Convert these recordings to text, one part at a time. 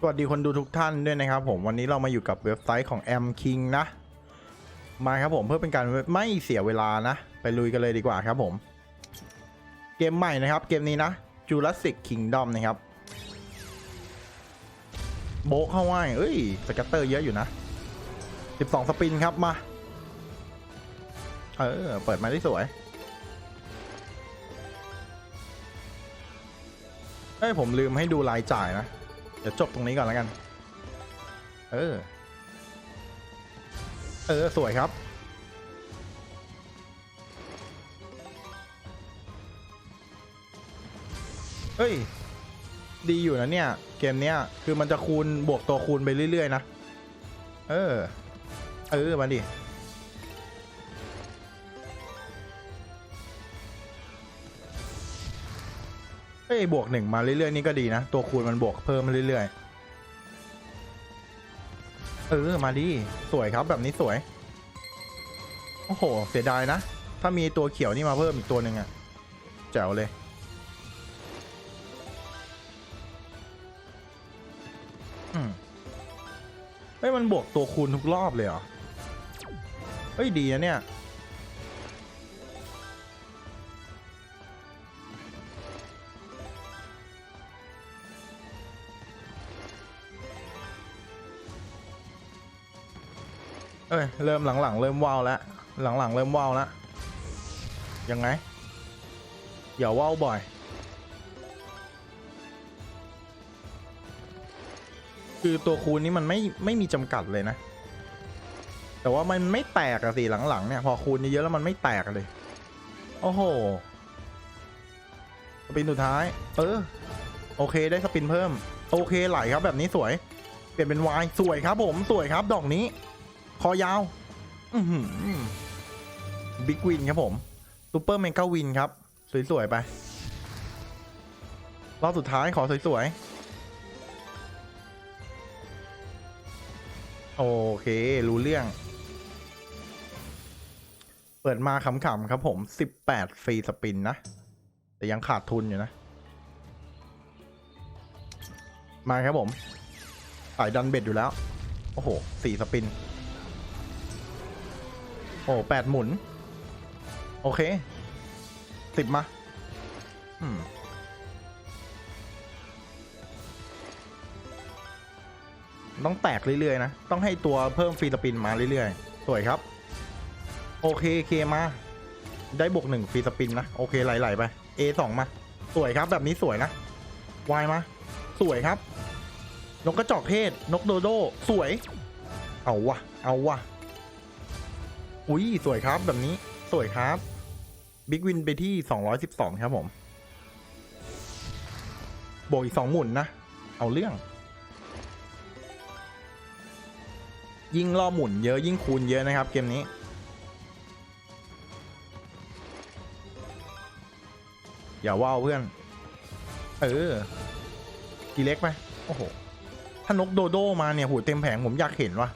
สวัสดีคนดูทุกท่านด้วยนะครับผมวันนี้เรามาอยู่กับเว็บไซต์ของ M King นะ มาครับผมเพื่อเป็นการไม่เสียเวลานะ ไปลุยกันเลยดีกว่าครับผม เกมใหม่นะครับ เกมนี้นะ Jurassic Kingdom นะครับ โบะเข้าว่าเอ้ยสกัตเตอร์เยอะอยู่นะ 12 สปินครับมา เออ เปิดมาได้สวยเอ้ยผมลืมให้ดูรายจ่ายนะ ดี๋ยวจบตรงนี้ก่อนแล้วกัน เออ เออ สวยครับ เฮ้ย ดีอยู่นะเนี่ย เกมเนี้ย คือมันจะคูณบวกตัวคูณไปเรื่อย ๆ นะ เออ เออ มาดิ เฮ้ยบวกหนึ่งมาเรื่อยๆนี่ก็ดีนะ ตัวคูณมันบวกเพิ่มมาเรื่อยๆ เออ มาดิสวยครับแบบนี้สวย โอ้โห เสียดายนะ ถ้ามีตัวเขียวนี่มาเพิ่มอีกตัวหนึ่งอะแจ๋วเลย อืมเฮ้ย มันบวกตัวคูณทุกรอบเลยเหรอ เฮ้ย ดีนะเนี่ย เอ้ยเริ่มหลังๆเริ่มว้าวแล้วหลังๆเริ่มว้าวแล้วยังไงอย่าว้าวบ่อย คือตัวคูณนี้มันไม่ไม่มีจำกัดเลยนะ แต่ว่ามันไม่แตกอะสิหลังๆเนี่ยพอคูณเยอะแล้วมันไม่แตกเลย โอ้โหสปินสุดท้าย เออ โอเคได้สปินเพิ่ม โอเคไหลครับแบบนี้สวย เปลี่ยนเป็นวายสวยครับผมสวยครับดอกนี้ คอยาวบิ๊กวินครับผมซูเปอร์เมกาวินครับ สวย ๆ ไป รอบสุดท้ายขอสวย ๆ โอเค รู้เรื่อง เปิดมาขำๆครับผม 18 ฟรีสปินนะ แต่ยังขาดทุนอยู่นะ มาครับผมสายดันเบ็ดอยู่แล้ว โอ้โหสี่สปิน โอ้แปดหมุน โอเคสิบมาอืมต้องแตกเรื่อยๆนะ ต้องให้ตัวเพิ่มฟีสปินมาเรื่อยๆ สวยครับ โอเคเคมา ได้บวกหนึ่งฟีสปินนะ โอเคไหลๆไป A สองมา สวยครับแบบนี้สวยนะ Y มา สวยครับ นกกระจอกเทศ นกโดโด สวย เอาวะ เอาวะ อุ้ยสวยครับแบบนี้สวยครับบิ๊กวินไปที่ 212 ครับผมบวกอีก2หมุนนะ เอาเรื่อง ยิ่งรอหมุนเยอะยิ่งคูณเยอะนะครับ เกมนี้ อย่าว่าวเพื่อน เออ กีเล็กไปโอ้โห ถ้านกโดโดมาเนี่ยหูเต็มแผงผมอยากเห็นว่ะ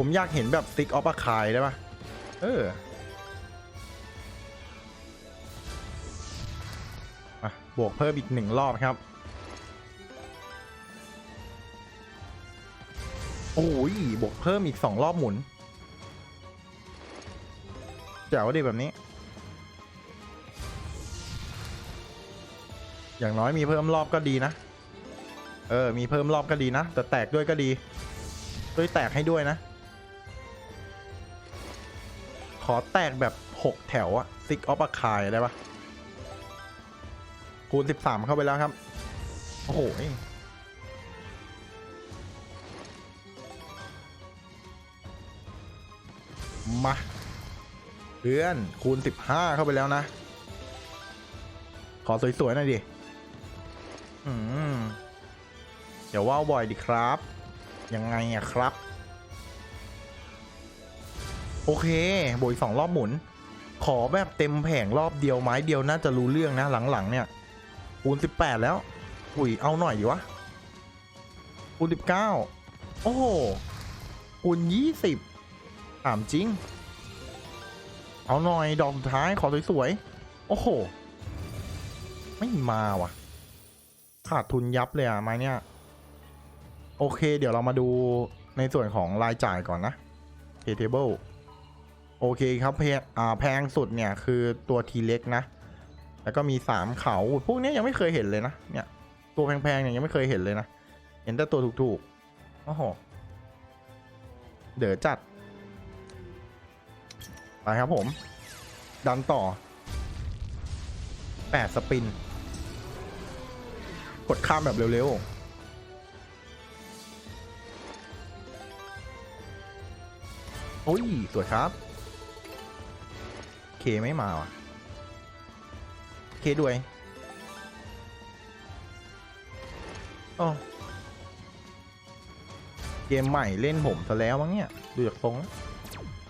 ผมอยากเห็นแบบซิกออฟอะคายได้ปะเออมาบวกเพิ่มอีกหนึ่งรอบครับ โอ้ย บวกเพิ่มอีกสองรอบหมุนแจ๋วดีแบบนี้ อย่างน้อยมีเพิ่มรอบก็ดีนะ เออ มีเพิ่มรอบก็ดีนะ แต่แตกด้วยก็ดี ด้วยแตกให้ด้วยนะ อแตกแบบ 6 แถวอะซิกออฟอะคายได้ปะคูณ 13 เข้าไปแล้วครับ โอ้โหมาเพื่อนคูณ 15 เข้าไปแล้วนะ ขอสวยๆหน่อยดิอืมเดี๋ยวว่าวบ่อยดิครับ ยังไงอะครับ โอเคบวกสองรอบหมุน ขอแบบเต็มแผงรอบเดียวไม้เดียวน่าจะรู้เรื่องนะหลังๆเนี่ยคูณสิบแปดแล้ว อุ้ยเอาหน่อยดิวะคูณสิบเก้าโอ้โหคูณยี่สิบถามจริง เอาหน่อยดอกสุดท้ายขอสวยๆ โอ้โห ไม่มาว่ะ ขาดทุนยับเลยอะไม้เนี่ย โอเค เดี๋ยวเรามาดูในส่วนของรายจ่ายก่อนนะ K table โอเคครับแพงอ่าแพงสุดเนี่ยคือตัวทีเล็กนะ แล้วก็มีสามเขาพวกนี้ยังไม่เคยเห็นเลยนะ เนี่ย ตัวแพงๆเนี่ยยังไม่เคยเห็นเลยนะ เห็นแต่ตัวถูกๆ โอ้โห เดี๋ยวจัด ไปครับผม ดันต่อแปดสปิน กดข้ามแบบเร็วๆโอ้ย สวยครับ เคไม่มาว่ะเคด้วยอ๋อเกมใหม่เล่นผมซะแล้วมั้งเนี่ยดูจากทรง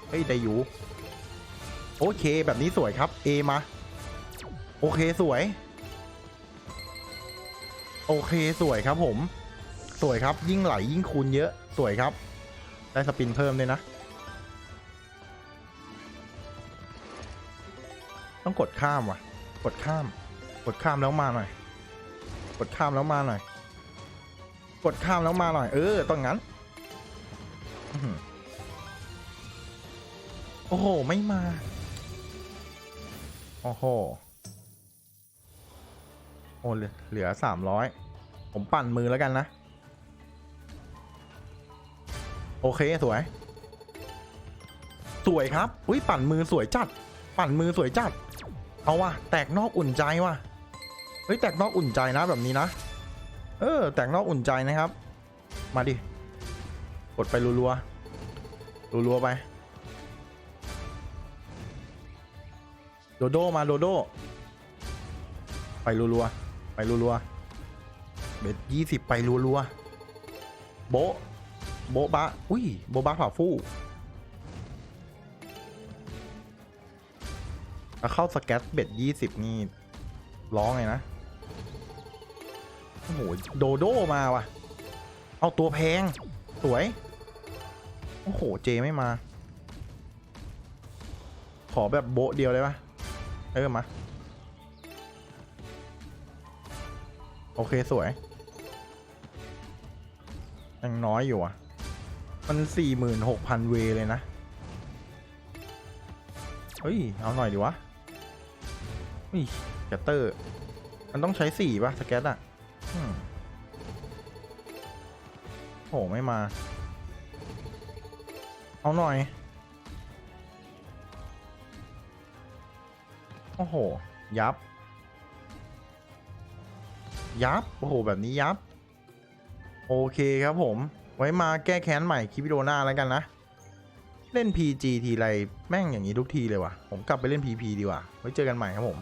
เฮ้ยได้อยู่โอเคแบบนี้สวยครับ A มา โอเคสวย โอเคสวยครับผม สวยครับยิ่งไหลยิ่งคูณเยอะสวยครับ ได้สปินเพิ่มเลยนะ ต้องกดข้ามว่ะ กดข้าม กดข้ามแล้วมาหน่อย กดข้ามแล้วมาหน่อย กดข้ามแล้วมาหน่อย เออต้องงั้นโอ้โห ไม่มา โอ้โห โอ้เหลือสามร้อย ผมปั่นมือแล้วกันนะ โอเค สวย สวยครับ อุ้ยปั่นมือสวยจัด ปั่นมือสวยจัด เอาว่ะแตกนอกอุ่นใจว่ะเฮ้ยแตกนอกอุ่นใจนะแบบนี้นะ เออ แตกนอกอุ่นใจนะครับ มาดิกดไปรัวๆรัวๆไปโดโดมาโดโดไปรัวๆไปรัวๆเบ็ดยี่สิบไปรัวๆโบโบบะอุ้ยโบบะผ่าฟู่ แล้วเข้าสแกตเบ็ดยี่สิบนี่ร้องเลยนะ โอ้โห โดโดมาว่ะ เอาตัวแพง สวย โอ้โห เจไม่มา ขอแบบโบเดียวเลยปะเออมา โอเคสวย ยังน้อยอยู่อะ มันสี่หมื่นหกพันเวเลยนะ เฮ้ย เอาหน่อยดีวะ อุ้ยแกตเตอร์ มันต้องใช้สี่ป่ะสแกตอะอืมโหไม่มา เอาหน่อย โอ้โห ยับ ยับ โอ้โห แบบนี้ยับ โอเคครับผม ไว้มาแก้แค้นใหม่คลิปวิดีโอหน้าแล้วกันนะ เล่น PG ทีไร แม่งอย่างนี้ทุกทีเลยว่ะ ผมกลับไปเล่น PP ดีกว่า ไว้เจอกันใหม่ครับผม